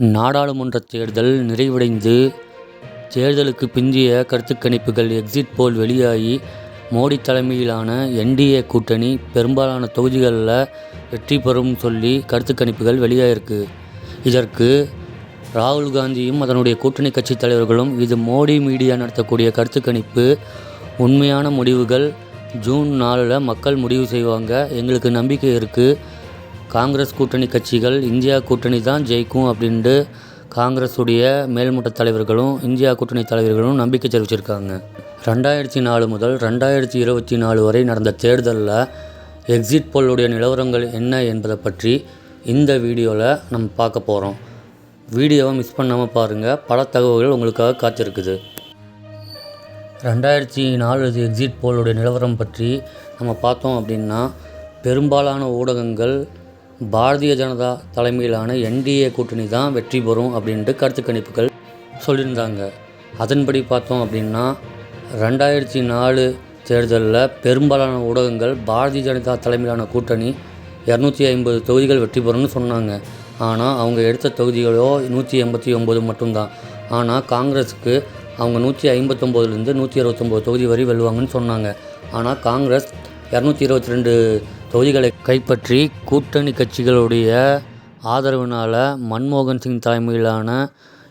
நாடாளுமன்ற தேர்தல் நிறைவடைந்து தேர்தலுக்கு பிந்தைய கருத்துக்கணிப்புகள் எக்ஸிட் போல் வெளியாகி மோடி தலைமையிலான என்டிஏ கூட்டணி பெரும்பாலான தொகுதிகளில் வெற்றி பெறும் சொல்லி கருத்துக்கணிப்புகள் வெளியாகிருக்கு இதற்கு ராகுல் காந்தியும் அதனுடைய கூட்டணி கட்சி தலைவர்களும் இது மோடி மீடியா நடத்தக்கூடிய கருத்துக்கணிப்பு உண்மையான முடிவுகள் ஜூன் நாலில் மக்கள் முடிவு செய்வாங்க. எங்களுக்கு நம்பிக்கை இருக்குது காங்கிரஸ் கூட்டணி கட்சிகள் இந்தியா கூட்டணி தான் ஜெயிக்கும் அப்படின்ட்டு காங்கிரஸுடைய மேல்மட்ட தலைவர்களும் இந்தியா கூட்டணி தலைவர்களும் நம்பிக்கை தெரிவிச்சிருக்காங்க. ரெண்டாயிரத்தி நாலு முதல் ரெண்டாயிரத்தி இருபத்தி நாலு வரை நடந்த தேர்தலில் எக்ஸிட் போலுடைய நிலவரங்கள் என்ன என்பதை பற்றி இந்த வீடியோவில் நம்ம பார்க்க போகிறோம் வீடியோவை மிஸ் பண்ணாமல் பாருங்கள் பல தகவல்கள் உங்களுக்காக காத்திருக்குது. ரெண்டாயிரத்தி நாலு எக்ஸிட் போலுடைய நிலவரம் பற்றி நம்ம பார்த்தோம் அப்படின்னா பெரும்பாலான ஊடகங்கள் பாரதிய ஜனதா தலைமையிலான என்டிஏ கூட்டணி தான் வெற்றி பெறும் அப்படின்ட்டு கருத்து கணிப்புகள் சொல்லியிருந்தாங்க. அதன்படி பார்த்தோம் அப்படின்னா ரெண்டாயிரத்தி நாலு தேர்தலில் பெரும்பாலான ஊடகங்கள் பாரதிய ஜனதா தலைமையிலான கூட்டணி இரநூத்தி ஐம்பது தொகுதிகள் வெற்றி பெறும்னு சொன்னாங்க. ஆனால் அவங்க எடுத்த தொகுதிகளோ நூற்றி எண்பத்தி ஒம்பது மட்டும்தான். ஆனால் காங்கிரஸுக்கு அவங்க நூற்றி ஐம்பத்தொம்போதுலேருந்து நூற்றி அறுபத்தொம்போது தொகுதி வரை வெல்லுவாங்கன்னு சொன்னாங்க. ஆனால் காங்கிரஸ் இரநூத்தி இருபத்தி ரெண்டு தொகுதிகளை கைப்பற்றி கூட்டணி கட்சிகளுடைய ஆதரவினால் மன்மோகன் சிங் தலைமையிலான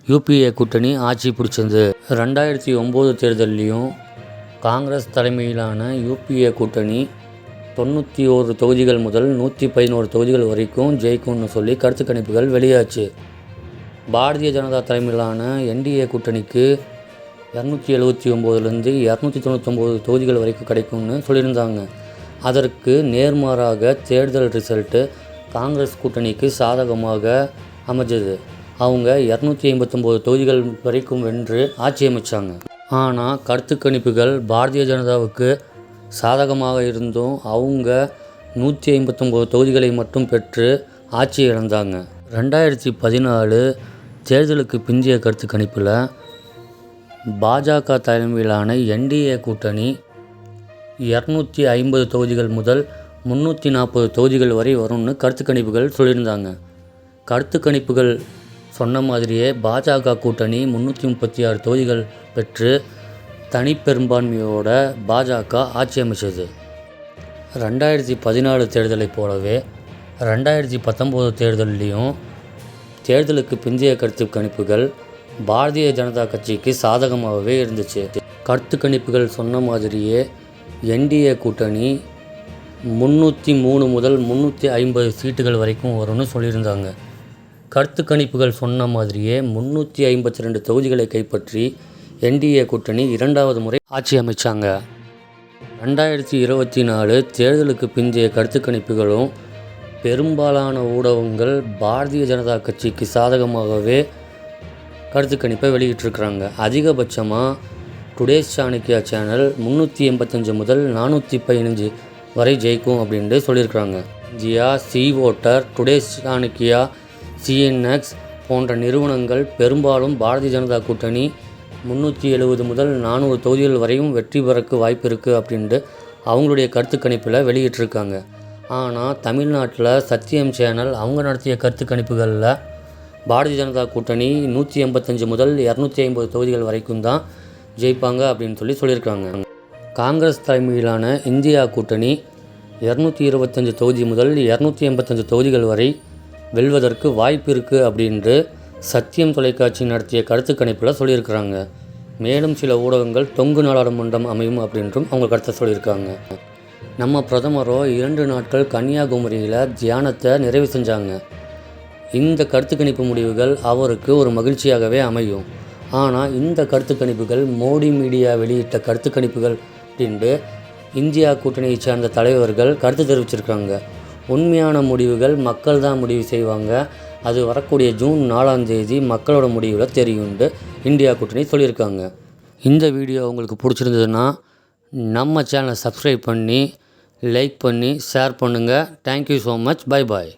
யூபிஏ கூட்டணி ஆட்சி பிடிச்சிருந்து ரெண்டாயிரத்தி ஒம்பது தேர்தல்லையும் காங்கிரஸ் தலைமையிலான யூபிஏ கூட்டணி தொண்ணூற்றி ஒரு தொகுதிகள் முதல் நூற்றி பதினோரு தொகுதிகள் வரைக்கும் ஜெயிக்கும்னு சொல்லி கருத்து கணிப்புகள் வெளியாச்சு. பாரதிய ஜனதா தலைமையிலான என்டிஏ கூட்டணிக்கு இரநூத்தி எழுபத்தி ஒம்போதுலேருந்து இரநூத்தி தொண்ணூத்தொம்போது தொகுதிகள் வரைக்கும் கிடைக்கும்னு சொல்லியிருந்தாங்க. அதற்கு நேர்மாறாக தேர்தல் ரிசல்ட்டு காங்கிரஸ் கூட்டணிக்கு சாதகமாக அமைஞ்சது. அவங்க இரநூத்தி ஐம்பத்தொம்போது தொகுதிகள் வரைக்கும் வென்று ஆட்சி அமைச்சாங்க. ஆனால் கருத்து கணிப்புகள் பாரதிய ஜனதாவுக்கு சாதகமாக இருந்தும் அவங்க நூற்றி ஐம்பத்தொம்போது தொகுதிகளை மட்டும் பெற்று ஆட்சி இழந்தாங்க. ரெண்டாயிரத்தி பதினாலு தேர்தலுக்கு பிந்தைய கருத்து கணிப்பில் பாஜக தலைமையிலான என்டிஏ கூட்டணி இரநூத்தி ஐம்பது தொகுதிகள் முதல் முந்நூற்றி நாற்பது தொகுதிகள் வரை வரும்னு கருத்து கணிப்புகள் சொல்லியிருந்தாங்க. கருத்து கணிப்புகள் சொன்ன மாதிரியே பாஜக கூட்டணி முந்நூற்றி முப்பத்தி ஆறு தொகுதிகள் பெற்று தனிப்பெரும்பான்மையோட பாஜக ஆட்சி அமைச்சது. ரெண்டாயிரத்தி பதினாலு தேர்தலைப் போலவே ரெண்டாயிரத்தி பத்தொம்போது தேர்தல்லையும் தேர்தலுக்கு பிந்தைய கருத்து கணிப்புகள் பாரதிய ஜனதா கட்சிக்கு சாதகமாகவே இருந்துச்சு. கருத்து கணிப்புகள் சொன்ன மாதிரியே என்டிஏ கூட்டணி முந்நூற்றி மூணு முதல் முந்நூற்றி ஐம்பது சீட்டுகள் வரைக்கும் வரும்னு சொல்லியிருந்தாங்க. கருத்து கணிப்புகள் சொன்ன மாதிரியே முந்நூற்றி ஐம்பத்தி ரெண்டு தொகுதிகளை கைப்பற்றி என்டிஏ கூட்டணி இரண்டாவது முறை ஆட்சி அமைச்சாங்க. ரெண்டாயிரத்தி இருபத்தி நாலு தேர்தலுக்கு பிந்தைய கருத்து கணிப்புகளும் பெரும்பாலான ஊடகங்கள் பாரதிய ஜனதா கட்சிக்கு சாதகமாகவே கருத்து கணிப்பை வெளியிட்டிருக்கிறாங்க. அதிகபட்சமாக டுடேஸ் சாணக்கியா சேனல் முந்நூற்றி எண்பத்தஞ்சு முதல் நானூற்றி பதினஞ்சு வரை ஜெயிக்கும் அப்படின்ட்டு சொல்லியிருக்கிறாங்க. ஜியா C voter today's Chanakya CNX போன்ற நிறுவனங்கள் பெரும்பாலும் பாரதிய ஜனதா கூட்டணி முந்நூற்றி எழுபது முதல் நானூறு தொகுதிகள் வரையும் வெற்றி பெறக்கு வாய்ப்பு இருக்குது அப்படின்ட்டு அவங்களுடைய கருத்து கணிப்பில் வெளியிட்டிருக்காங்க. ஆனால் தமிழ்நாட்டில் சத்தியம் சேனல் அவங்க நடத்திய கருத்து கணிப்புகளில் பாரதிய ஜனதா கூட்டணி நூற்றி எண்பத்தஞ்சு முதல் இரநூத்தி ஐம்பது தொகுதிகள் வரைக்கும் தான் ஜெயிப்பாங்க அப்படின்னு சொல்லி சொல்லியிருக்காங்க. காங்கிரஸ் தலைமையிலான இந்தியா கூட்டணி இரநூத்தி இருபத்தஞ்சி தொகுதி முதல் இரநூத்தி எண்பத்தஞ்சு தொகுதிகள் வரை வெல்வதற்கு வாய்ப்பு இருக்குது அப்படின்று சத்தியம் தொலைக்காட்சி நடத்திய கருத்து கணிப்பில் சொல்லியிருக்கிறாங்க. மேலும் சில ஊடகங்கள் தொங்கு நாடாளுமன்றம் அமையும் அப்படின்றும் அவங்க கருத்தை சொல்லியிருக்காங்க. நம்ம பிரதமரோ இரண்டு நாட்கள் கன்னியாகுமரியில் தியானத்தை நிறைவு செஞ்சாங்க. இந்த கருத்து கணிப்பு முடிவுகள் அவருக்கு ஒரு மகிழ்ச்சியாகவே அமையும். ஆனால் இந்த கருத்து கணிப்புகள் மோடி மீடியா வெளியிட்ட கருத்து கணிப்புகள் அப்படின்ட்டு இந்தியா கூட்டணியை சார்ந்த தலைவர்கள் கருத்து தெரிவிச்சிருக்காங்க. உண்மையான முடிவுகள் மக்கள் தான் முடிவு செய்வாங்க. அது வரக்கூடிய ஜூன் நாலாம் தேதி மக்களோட முடிவில் தெரியும்னு இந்தியா கூட்டணி சொல்லியிருக்காங்க. இந்த வீடியோ உங்களுக்கு பிடிச்சிருந்ததுன்னா நம்ம சேனலை சப்ஸ்கிரைப் பண்ணி லைக் பண்ணி ஷேர் பண்ணுங்கள் thank you so much bye bye